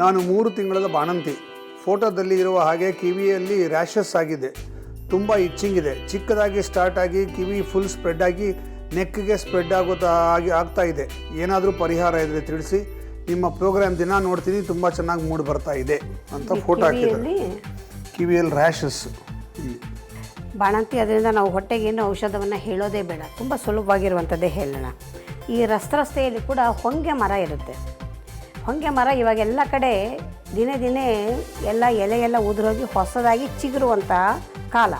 ನಾನು ಮೂರು ತಿಂಗಳ ಬಾಣಂತಿ. ಫೋಟೋದಲ್ಲಿ ಇರುವ ಹಾಗೆ ಕಿವಿಯಲ್ಲಿ ರ್ಯಾಷಸ್ ಆಗಿದೆ. ತುಂಬ ಇಚ್ಚಿಂಗ್ ಇದೆ. ಚಿಕ್ಕದಾಗಿ ಸ್ಟಾರ್ಟ್ ಆಗಿ ಕಿವಿ ಫುಲ್ ಸ್ಪ್ರೆಡ್ ಆಗಿ ನೆಕ್ಗೆ ಸ್ಪ್ರೆಡ್ ಆಗೋತಾ ಆಗಿ ಆಗ್ತಾ ಇದೆ. ಏನಾದರೂ ಪರಿಹಾರ ಇದ್ರೆ ತಿಳಿಸಿ. ನಿಮ್ಮ ಪ್ರೋಗ್ರಾಮ್ ದಿನ ನೋಡ್ತೀನಿ ತುಂಬ ಚೆನ್ನಾಗಿ ಮೂಡ್ ಬರ್ತಾ ಇದೆ ಅಂತ ಫೋಟೋ ಹಾಕಿದ್ದಾರೆ. ಕಿವಿಯಲ್ಲಿ ಕಿವಿಯಲ್ಲಿ ರ್ಯಾಷಸ್. ಬಾಣಂತಿ ಅದರಿಂದ ನಾವು ಹೊಟ್ಟೆಗೇನು ಔಷಧವನ್ನು ಹೇಳೋದೇ ಬೇಡ. ತುಂಬ ಸುಲಭವಾಗಿರುವಂಥದ್ದೇ ಹೇಳೋಣ. ಈ ರಸ್ತೆ ರಸ್ತೆಯಲ್ಲಿ ಕೂಡ ಹೊಂಗೆ ಮರ ಇರುತ್ತೆ. ಹೊಂಗೆ ಮರ ಇವಾಗ ಎಲ್ಲ ಕಡೆ ದಿನೇ ದಿನೇ ಎಲ್ಲ ಎಲೆ ಎಲ್ಲ ಉದುರೋಗಿ ಹೊಸದಾಗಿ ಚಿಗುರುವಂಥ ಕಾಲ.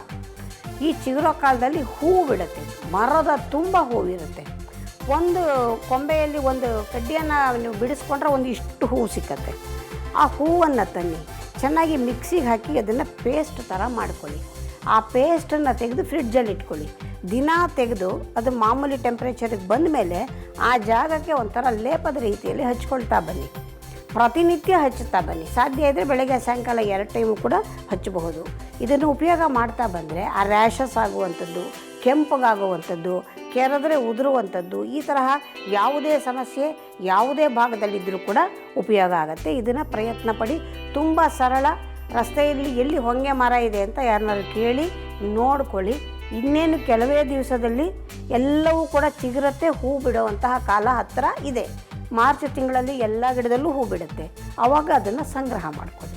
ಈ ಚಿಗುರೋ ಕಾಲದಲ್ಲಿ ಹೂವು ಬಿಡುತ್ತೆ, ಮರದ ತುಂಬ ಹೂವಿರುತ್ತೆ. ಒಂದು ಕೊಂಬೆಯಲ್ಲಿ ಒಂದು ಕಡ್ಡಿಯನ್ನು ನೀವು ಬಿಡಿಸ್ಕೊಂಡ್ರೆ ಒಂದು ಇಷ್ಟು ಹೂವು ಸಿಕ್ಕತ್ತೆ. ಆ ಹೂವನ್ನು ತನ್ನಿ, ಚೆನ್ನಾಗಿ ಮಿಕ್ಸಿಗೆ ಹಾಕಿ ಅದನ್ನು ಪೇಸ್ಟ್ ಥರ ಮಾಡ್ಕೊಳ್ಳಿ. ಆ ಪೇಸ್ಟನ್ನು ತೆಗೆದು ಫ್ರಿಡ್ಜಲ್ಲಿ ಇಟ್ಕೊಳ್ಳಿ. ದಿನ ತೆಗೆದು ಅದು ಮಾಮೂಲಿ ಟೆಂಪ್ರೇಚರಿಗೆ ಬಂದ ಮೇಲೆ ಆ ಜಾಗಕ್ಕೆ ಒಂಥರ ಲೇಪದ ರೀತಿಯಲ್ಲಿ ಹಚ್ಕೊಳ್ತಾ ಬನ್ನಿ. ಪ್ರತಿನಿತ್ಯ ಹಚ್ಚುತ್ತಾ ಬನ್ನಿ. ಸಾಧ್ಯ ಇದ್ದರೆ ಬೆಳಗ್ಗೆ ಸಾಯಂಕಾಲ ಎರಡು ಟೈಮು ಕೂಡ ಹಚ್ಚಬಹುದು. ಇದನ್ನು ಉಪಯೋಗ ಮಾಡ್ತಾ ಬಂದರೆ ಆ ರ್ಯಾಷಸ್ ಆಗುವಂಥದ್ದು, ಕೆಂಪಗಾಗುವಂಥದ್ದು, ಕೆರೆದ್ರೆ ಉದುರುವಂಥದ್ದು, ಈ ತರಹ ಯಾವುದೇ ಸಮಸ್ಯೆ ಯಾವುದೇ ಭಾಗದಲ್ಲಿದ್ದರೂ ಕೂಡ ಉಪಯೋಗ ಆಗುತ್ತೆ. ಇದನ್ನು ಪ್ರಯತ್ನ ಪಡಿ. ತುಂಬ ಸರಳ. ರಸ್ತೆಯಲ್ಲಿ ಎಲ್ಲಿ ಹೊಂಗೆ ಮರ ಇದೆ ಅಂತ ಯಾರನ್ನಾದ್ರು ಕೇಳಿ, ನೋಡ್ಕೊಳ್ಳಿ. ಇನ್ನೇನು ಕೆಲವೇ ದಿವಸದಲ್ಲಿ ಎಲ್ಲವೂ ಕೂಡ ಚಿಗುರತ್ತೆ, ಹೂ ಬಿಡುವಂತಹ ಕಾಲ ಹತ್ತಿರ ಇದೆ. ಮಾರ್ಚ್ ತಿಂಗಳಲ್ಲಿ ಎಲ್ಲ ಗಿಡದಲ್ಲೂ ಹೂ ಬಿಡುತ್ತೆ. ಅವಾಗ ಅದನ್ನು ಸಂಗ್ರಹ ಮಾಡ್ಕೊಳ್ಳಿ.